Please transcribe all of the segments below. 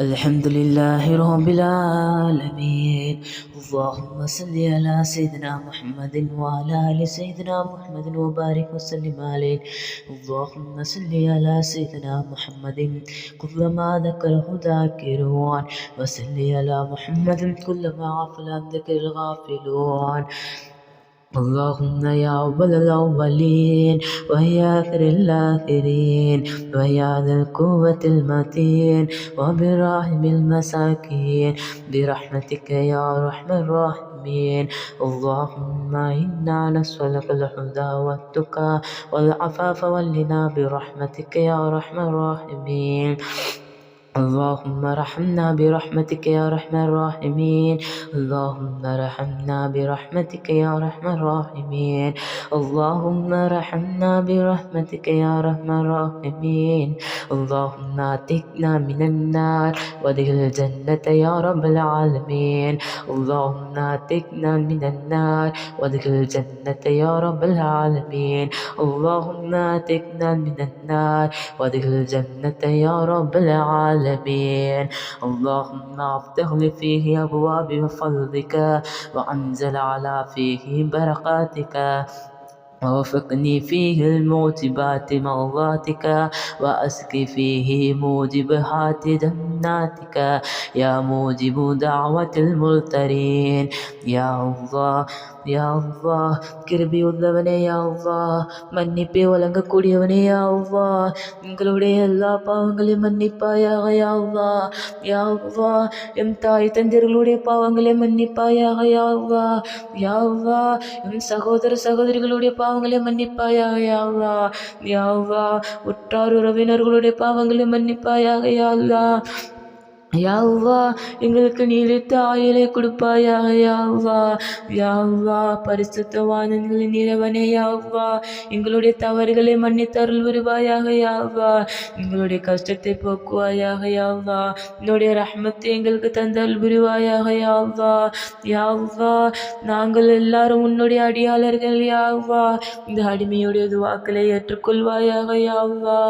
الحمد لله رب العالمين. اللهم صل على سيدنا محمد وعلى آل سيدنا محمد وبارك وسلم عليه. اللهم صل على سيدنا محمد كلما ذكره ذاكرون. وصل على محمد كلما غفل عن ذكر الغافلون. اللهم يا أول الأولين ويا آخر الآخرين ويا ذا القوة المتين وبراحم المساكين برحمتك يا أرحم الراحمين اللهم إنا نسألك الهدى والتقى والعفاف والغنى برحمتك يا أرحم الراحمين اللهم ارحمنا برحمتك يا أرحم الراحمين. اللهم ارحمنا برحمتك يا أرحم الراحمين. اللهم ارحمنا برحمتك يا أرحم الراحمين. اللهم اتقنا من النار وادخل الجنة يا رب العالمين. اللهم اتقنا من النار وادخل الجنة يا رب العالمين. اللهم اتقنا من النار وادخل الجنة يا رب العالمين. العالمين. اللهم افتح فيه أبواب فضلك وأنزل على فيه بركاتك. ووفقني فيه الموجبات مرضاتك وأسقي فيه موجبات جناتك. يا موجب دعوة الملترين يا الله யா கிருபி கிருபியுள்ளவனே யா அவ்வா மன்னிப்பே வழங்கக்கூடியவனே யா அவ்வா எங்களுடைய எல்லா பாவங்களையும் மன்னிப்பாயாக யா அவ்வா எம் தாய் தந்தர்களுடைய பாவங்களை மன்னிப்பாயாக யா அவ்வா எம் சகோதர சகோதரிகளுடைய பாவங்களை மன்னிப்பாயாக யா அவ்வா உற்றார் உறவினர்களுடைய பாவங்களை மன்னிப்பாயாக யா யாவா எங்களுக்கு நீடித்த ஆயுளை கொடுப்பாயாக யாவா யாவா பரிசுத்தவானங்களின் நிறவனே யாவா எங்களுடைய தவறுகளை மன்னித்தருள் வருவாயாக யாவா எங்களுடைய கஷ்டத்தை போக்குவாயாக யாவா என்னுடைய ரஹ்மத்தை எங்களுக்கு தந்தால் புரிவாயாக யாவா யாவா நாங்கள் எல்லாரும் உன்னுடைய அடியாளர்கள் யாவா இந்த அடிமையுடைய துவாக்களை ஏற்றுக்கொள்வாயாக யாவா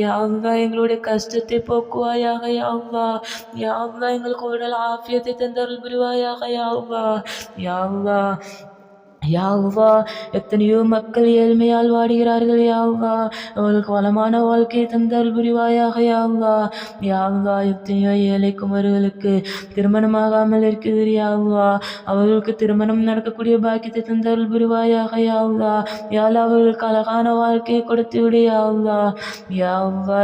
யாவா எங்களுடைய கஷ்டத்தை போக்குவாயாக யாவா யா அல்லா எங்களுக்கு உடல் ஆஃபியத்தை தந்தருள் புரிவாயாக யா அல்லா யா அல்லா யாவா எத்தனையோ மக்கள் ஏழ்மையால் வாடுகிறார்கள் யாவா அவர்களுக்கு வளமான வாழ்க்கையை தந்தால் புரிவாயாக யாவா யாவா எத்தனையோ ஏழை குமர்களுக்கு திருமணமாகாமல் இருக்குது யாவா அவர்களுக்கு திருமணம் நடக்கக்கூடிய பாக்கியத்தை தந்தால் புரிவாயாக யாவா யாழ் அவர்களுக்கு அழகான வாழ்க்கையை கொடுத்து விடு யாவா யாவா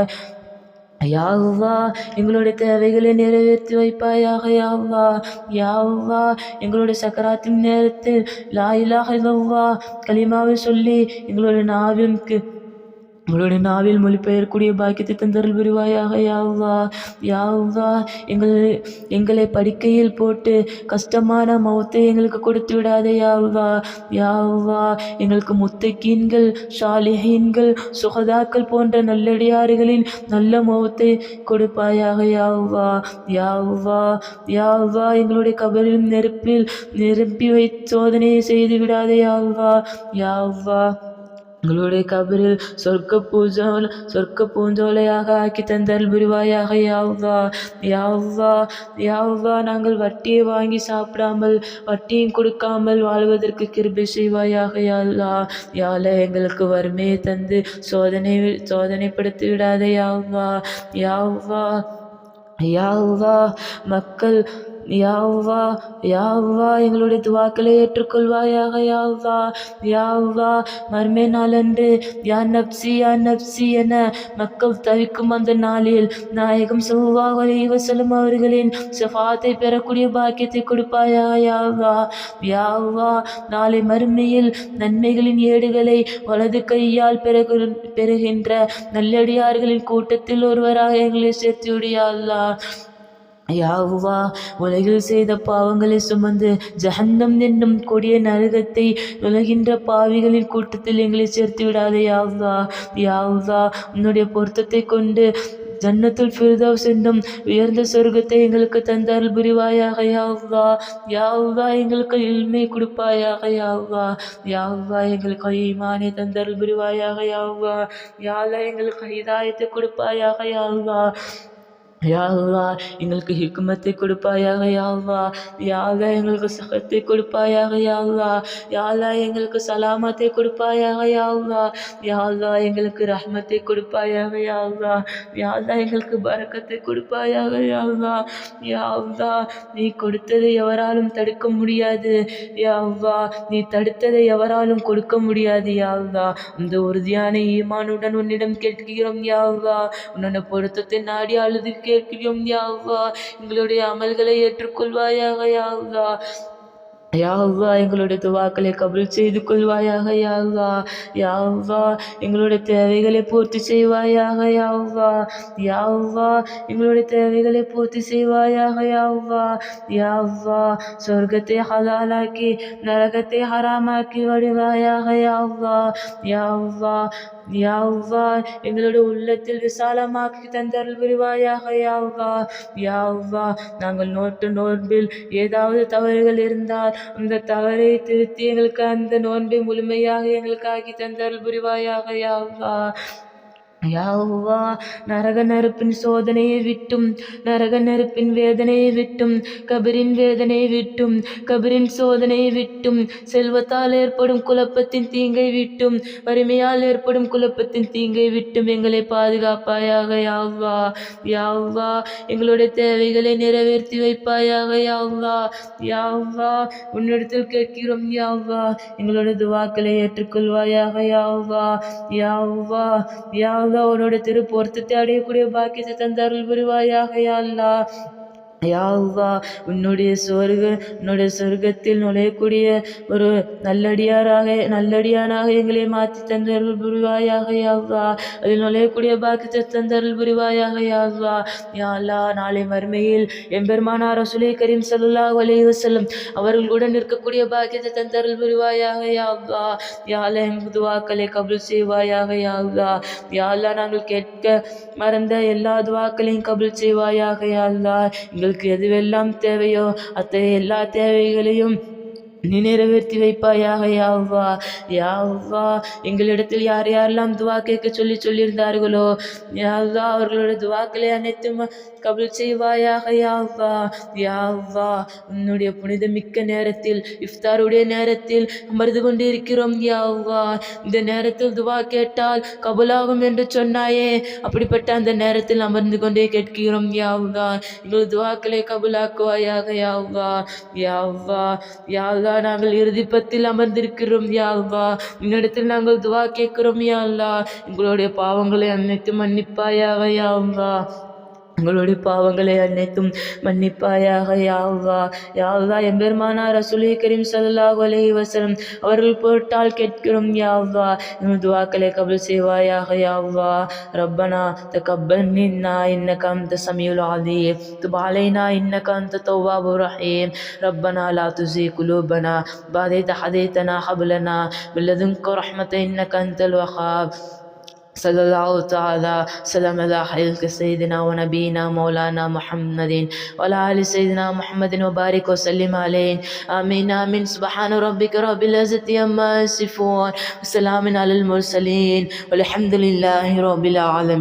யாவா எங்களுடைய தேவைகளை நிறைவேற்றி வைப்பாயாக யாவா யாவா எங்களுடைய சக்கராத்தின் நேரத்தில் லாயிலாக களிமாவை சொல்லி எங்களுடைய நாவிற்கு உங்களுடைய நாவில் மொழிபெயர்க்கூடிய பாக்கியத்தை தந்தருள் புரிவாயாக யாவா யாவா எங்கள் எங்களை படுக்கையில் போட்டு கஷ்டமான மௌத்தை எங்களுக்கு கொடுத்து விடாதே யாவா யாவா எங்களுக்கு முத்தக்கீன்கள் ஷாலிஹீன்கள் சுகதாக்கள் போன்ற நல்லடியாறுகளின் நல்ல மௌத்தை கொடுப்பாயாக யாவா யாவா யாவா எங்களுடைய கபரின் நெருப்பில் நிரப்பி வை சோதனையை செய்து விடாதே யாவா யாவா எங்களுடைய கபரில் சொர்க்க பூஞ்சோல் சொர்க்க பூஞ்சோலையாக ஆக்கி தந்தல் புரிவாயாக. யாவா யாவா யாவா நாங்கள் வட்டியை வாங்கி சாப்பிடாமல் வட்டியும் கொடுக்காமல் வாழ்வதற்கு கிருபை செய்வாயாக. யாழ்லா யாழ எங்களுக்கு வறுமையை தந்து சோதனை சோதனைப்படுத்தி விடாத. யாவா யாவா யாவா மக்கள் யாவா யாவா எங்களுடைய துவாக்களை ஏற்றுக்கொள்வாயாக யாவா யாவா மர்மே நாளன்று யா நப்சி யா நப்சி என மக்கள் தவிக்கும் அந்த நாளில் நாயகம் சௌவாக செல்லும் அவர்களின் சஃபாத்தை பெறக்கூடிய பாக்கியத்தை கொடுப்பாயா யாவா யாவா நாளை மறுமையில் நன்மைகளின் ஏடுகளை வலது கையால் பெருகு பெறுகின்ற நல்லடியார்களின் கூட்டத்தில் ஒருவராக எங்களை சேர்த்து விடியா யாவுவா உலகில் செய்த பாவங்களை சுமந்து ஜஹந்தம் என்னும் கொடிய நரகத்தை உலகின்ற பாவிகளின் கூட்டத்தில் எங்களை சேர்த்து விடாதே யாவுவா யாவுவா உன்னுடைய பொருத்தத்தை கொண்டு ஜன்னத்துல் ஃபிர்தவ்ஸ் சென்றும் உயர்ந்த சொர்க்கத்தை எங்களுக்கு தந்தால் புரிவாயாக யாவா யாவா எங்களுக்கு இல்மை கொடுப்பாயாக யாவ்வா யாவா எங்களுக்கு ஈமானை தந்தால் புரிவாயாக யாவா யாவா எங்களுக்கு இதாயத்தை கொடுப்பாயாக யாவா யாவா எங்களுக்கு ஹிக்குமத்தை கொடுப்பாயாக யாவா யாவா எங்களுக்கு சகத்தை கொடுப்பாயாக யாவா அல்லாஹ். எங்களுக்கு சலாமத்தை கொடுப்பாயாக யாவா அல்லாஹ். எங்களுக்கு ரஹ்மத்தை கொடுப்பாயாக யாவா யாழா எங்களுக்கு பரக்கத்தை கொடுப்பாயாக யாவா அல்லாஹ். நீ கொடுத்ததை எவராலும் தடுக்க முடியாது யாவா நீ தடுத்ததை எவராலும் கொடுக்க முடியாது யா இந்த அந்த உறுதியான ஈமானுடன் உன்னிடம் கேட்கிறோம் யாவா உன்னோட பொருத்தத்தை நாடி அழுது கே யா யாவா எங்களுடைய அமல்களை ஏற்றுக்கொள்வாயாக யாவா யாவா எங்களுடைய துவாக்களை கபல் செய்து கொள்வாயாக யாவா யாவா எங்களுடைய தேவைகளை பூர்த்தி செய்வாயாக யாவா யாவா எங்களுடைய தேவைகளை பூர்த்தி செய்வாயாக யாவா யாவா சொர்க்கத்தை ஹலாலாக்கி நரகத்தை ஹராமாக்கி வடிவாயாக யாவா யாவா யாவா எங்களோட உள்ளத்தில் விசாலமாக்கி தந்தருள் புரிவாயாக யாவா யாவா நாங்கள் நோட்டு நோன்பில் ஏதாவது தவறுகள் இருந்தால் அந்த தவறை திருத்தி எங்களுக்கு அந்த நோன்பை முழுமையாக எங்களுக்கு ஆக்கி தந்தருள் புரிவாயாக யாவா அல்லாஹ் நரக நெருப்பின் சோதனையை விட்டும் நரக நெருப்பின் வேதனையை விட்டும் கபரின் வேதனையை விட்டும் கபரின் சோதனையை விட்டும் செல்வத்தால் ஏற்படும் குழப்பத்தின் தீங்கை விட்டும் வறுமையால் ஏற்படும் குழப்பத்தின் தீங்கை விட்டும் எங்களை பாதுகாப்பாயாக யாவா அல்லாஹ் எங்களுடைய தேவைகளை நிறைவேற்றி வைப்பாயாக யாவா யாவா உன்னிடத்தில் கேட்கிறோம் யாவா எங்களுடைய துவாக்களை ஏற்றுக்கொள்வாயாக யாவா யாவா யா உன்னோட திரு அடையக்கூடிய பாக்கியத்தை தந்தார்கள் புரிவாயாக அல்லா யாவா உன்னுடைய சொர்க்க உன்னுடைய சொர்க்கத்தில் நுழையக்கூடிய ஒரு நல்லடியாராக நல்லடியானாக எங்களை மாற்றி தந்தருள் புரிவாயாக யாவா அதில் நுழையக்கூடிய பாக்கியத்தை தந்தருள் புரிவாயாக யாவா யாழா நாளை மறுமையில் எம்பெருமானார் சுலை கரீம் ஸல்லல்லாஹு செல்லும் அவர்கள் அவர்களுடன் நிற்கக்கூடிய பாக்கியத்தை தந்தருள் புரிவாயாக யாவா யாழ யா எங்கள் துவாக்களை கபுல் செய்வாயாக யாவா யாழ்லா நாங்கள் கேட்க மறந்த எல்லா துவாக்களையும் கபுல் செய்வாயாக யாழ்லா எங்கள் எங்களுக்கு எதுவெல்லாம் தேவையோ அத்தகைய எல்லா தேவைகளையும் நீ நிறைவேற்றி வைப்பாயாக யாவா யாவா எங்களிடத்தில் யார் யாரெல்லாம் துவா கேட்க சொல்லி சொல்லியிருந்தார்களோ? யாவா அவர்களோட துவாக்களை அனைத்தும் கபுல் செய்வாயாக யாவா யாவா உன்னுடைய புனித மிக்க நேரத்தில் இஃப்தாருடைய நேரத்தில் அமர்ந்து கொண்டிருக்கிறோம் யாவா இந்த நேரத்தில் துவா கேட்டால் கபுலாகும் என்று சொன்னாயே. அப்படிப்பட்ட அந்த நேரத்தில் அமர்ந்து கொண்டே கேட்கிறோம் யாவா எங்கள் துவாக்களை கபுலாக்குவாயாக யாவா யாவா யாவா நாங்கள் இறுதிப்பத்தில் அமர்ந்திருக்கிறோம் யாவா உன்னிடத்தில் நாங்கள் துவா கேட்கிறோம் யா அல்லாஹ் எங்களுடைய பாவங்களை அனைத்து மன்னிப்பாயாக யாவா எங்களுடைய பாவங்களை அனைத்தும் மன்னிப்பாயாக யாவா யாவா எம்பெருமானார் அசுலி கரீம் சல்லாஹ் அலி வசனம் அவர்கள் போட்டால் கேட்கிறோம் யாவா எங்கள் துவாக்களை கபல் செய்வாயாக யாவா ரப்பனா த கப்பன் நின்னா இன்ன காந்த சமியுல் ஆதி துபாலைனா இன்ன காந்த தௌவாபு ரஹீம். ரப்பனா லா துசி குலூபனா. பாதை தஹதை தனா ஹபுலனா. பில்லதுங்க ரஹ்மத்தை இன்ன கந்தல் வஹாப். صلى الله تعالى سلام على خيرك سيدنا ونبينا مولانا محمد وعلى آل سيدنا محمد وبارك وسلم عليه. آمين آمين. سبحان ربك رب العزة عما يصفون. وسلام على المرسلين. والحمد لله رب العالمين.